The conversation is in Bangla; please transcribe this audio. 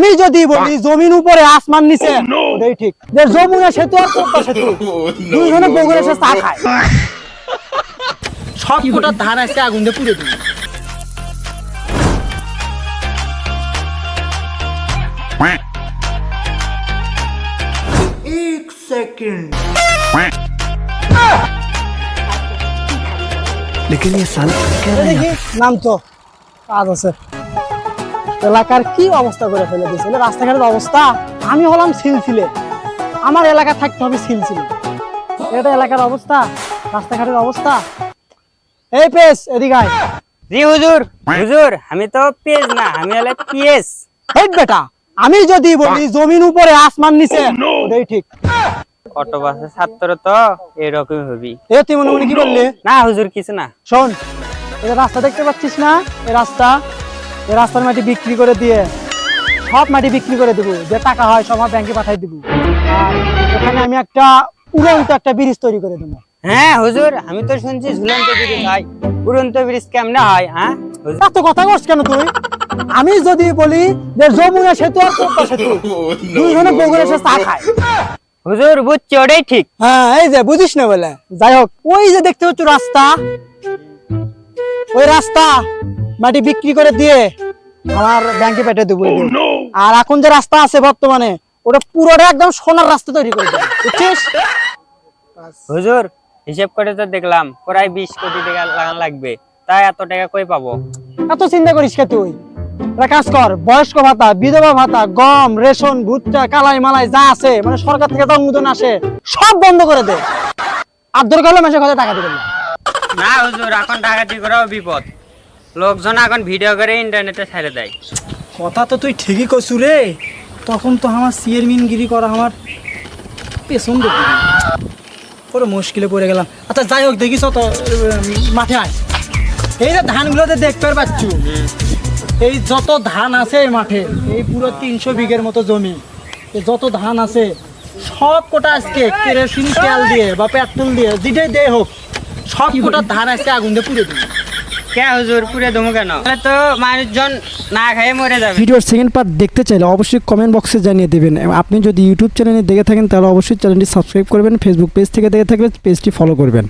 আমি যদি বলি জমিন উপরে আসমান নিচে ওটাই ঠিক যে যমুনা সেতু আর পদ্মা সেতু দুইজনে বগুড়া এসে চা খায় সব কটা ধান আজকে আগুন দিয়ে পুড়ে দিবি लेकिन ये साल क्या এই দেখি নাম তো কাজ আছে এলাকার কি অবস্থা করে ফেলে দিয়েছে? রাস্তাঘাটের অবস্থা। আমি হলাম সিলসিলে। আমার এলাকা থাকতে হবে সিলসিলে। এটা এলাকার অবস্থা রাস্তাঘাটের অবস্থা। এই পেস এদিকে আয়। জি হুজুর। হুজুর আমি তো পেজ না আমি হলে পিএস। এই বেটা আমি যদি বলি জমিন উপরে আসমান নিচে ওটাই ঠিক। অটো বাসের ছাত্র তো এরকম হবি। এ তুই মনে মনে কি বললি না হুজুর কিছু না। শোন এই রাস্তা দেখতে পাচ্ছিস না? এই রাস্তা এই রাস্তার মাটি বিক্রি করে দিয়ে সব মাটি বিক্রি করে দেবো। যে টাকা হয় সব ব্যাংকে পাঠাই দেবো। আর এখানে আমি একটা উড়ন্ত একটা ব্রিজ তৈরি করে দেবো। হ্যাঁ হুজুর আমি তো শুনছি ঝুলন্ত ব্রিজ হয়। উড়ন্ত ব্রিজ কেমনে হয় হ্যাঁ? এত কথা কস কেন তুই? আমি যদি বলি যে যমুনা সেতু আর পদ্মা সেতু দুইজনে বগুড়া এসে চা খায়। হুজুর বুঝছি ওটাই ঠিক। হ্যাঁ এই যে বুঝিস না বলে। যাই হোক ওই যে দেখতে হচ্ছে রাস্তা ওই রাস্তা মাটি বিক্রি করে দিয়ে আমার ব্যাংকে পেটে দেবো। আর এখন যে রাস্তা আছে বর্তমানে ওটা পুরোটা একদম সোনার রাস্তা তৈরি করে দেবো বুঝছিস? হুজুর হিসেব করে তো দেখলাম প্রায় বিশ কোটি টাকা লাগান লাগবে। তাই এত টাকা কই পাবো? এত চিন্তা করিস কে তুই? কাজ কর বয়স্ক ভাতা বিধবা ভাতা গম রেশন ভুট্টা কালাই মালাই যা আছে মানে সরকার থেকে তো অনুদান আসে সব বন্ধ করে দে। আর দরকার হলে মাসে কথা টাকা দিবেন না না হুজুর এখন ডাকাতি করাও বিপদ। লোকজন এখন ভিডিও করে ইন্টারনেটে ছেড়ে দেয়। কথা তো তুই ঠিকই কছু রে। তখন তো আমার চেয়ারম্যানগিরি করা আমার পেছন পুরো মুশকিলে পড়ে গেলাম। আচ্ছা যাই হোক দেখিস তো মাঠে আয়। এই যে ধানগুলোতে দেখতে পাচ্ছ এই যত ধান আছে এই মাঠে এই পুরো তিনশো বিঘের মতো জমি এই যত ধান আছে সব কোটা আজকে কেরোসিন তেল দিয়ে বা পেট্রোল দিয়ে যেটাই দেয় হোক সব কোটা ধান আজকে আগুন দিয়ে পুড়ে দিবি। মানুষজন না মরে সেকেন্ড পার্ট দেখতে চাইলে অবশ্যই কমেন্ট বক্সে জানিয়ে দেবেন। আপনি যদি ইউটিউব চ্যানেলে দেখে থাকেন, তাহলে অবশ্যই চ্যানেলটি সাবস্ক্রাইব করবেন ফেসবুক পেজ থেকে দেখে থাকলে পেজটি ফলো করবেন।